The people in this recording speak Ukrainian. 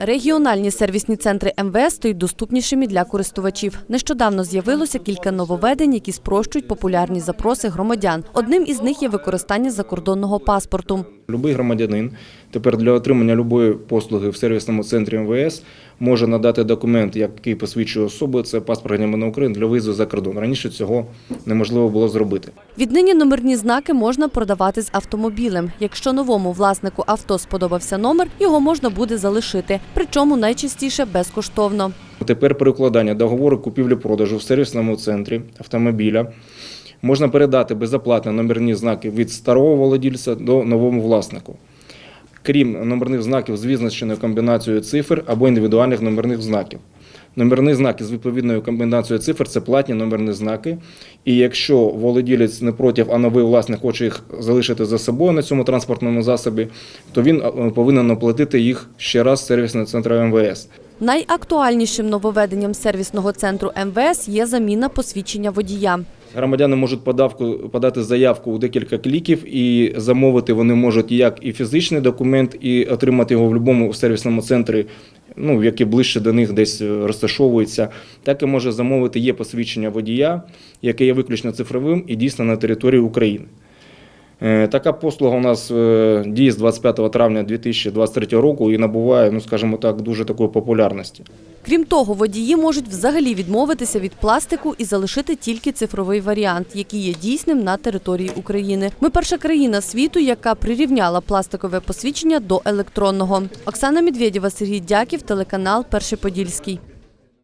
Регіональні сервісні центри МВС стають доступнішими для користувачів. Нещодавно з'явилося кілька нововведень, які спрощують популярні запроси громадян. Одним із них є використання закордонного паспорту. Любий громадянин тепер для отримання любої послуги в сервісному центрі МВС може надати документ, який посвідчує особу. Це паспорт громадянина України для виїзду за кордон. Раніше цього неможливо було зробити. Віднині номерні знаки можна продавати з автомобілем. Якщо новому власнику авто сподобався номер, його можна буде залишити, причому найчастіше безкоштовно. Тепер при укладанні договору купівлі-продажу в сервісному центрі автомобіля можна передати безоплатно номерні знаки від старого володільця до новому власнику. Крім номерних знаків з визначеною комбінацією цифр або індивідуальних номерних знаків. Номерні знаки з відповідною комбінацією цифр це платні номерні знаки. І якщо володілець не проти, а новий власник хоче їх залишити за собою на цьому транспортному засобі, то він е, повинен оплатити їх ще раз сервісного центру МВС. Найактуальнішим нововведенням сервісного центру МВС є заміна посвідчення водія. Громадяни можуть подавку, подати заявку у декілька кліків і замовити вони можуть як і фізичний документ, і отримати його в будь-якому сервісному центрі, ну, які ближче до них десь розташовуються. Так і може замовити є посвідчення водія, яке є виключно цифровим і дійсно на території України. Е, Така послуга у нас е, діє з 25 травня 2023 року і набуває, ну скажімо так, дуже такої популярності. Крім того, водії можуть взагалі відмовитися від пластику і залишити тільки цифровий варіант, який є дійсним на території України. Ми перша країна світу, яка прирівняла пластикове посвідчення до електронного. Оксана Медведєва, Сергій Дяків, телеканал Перший Подільський.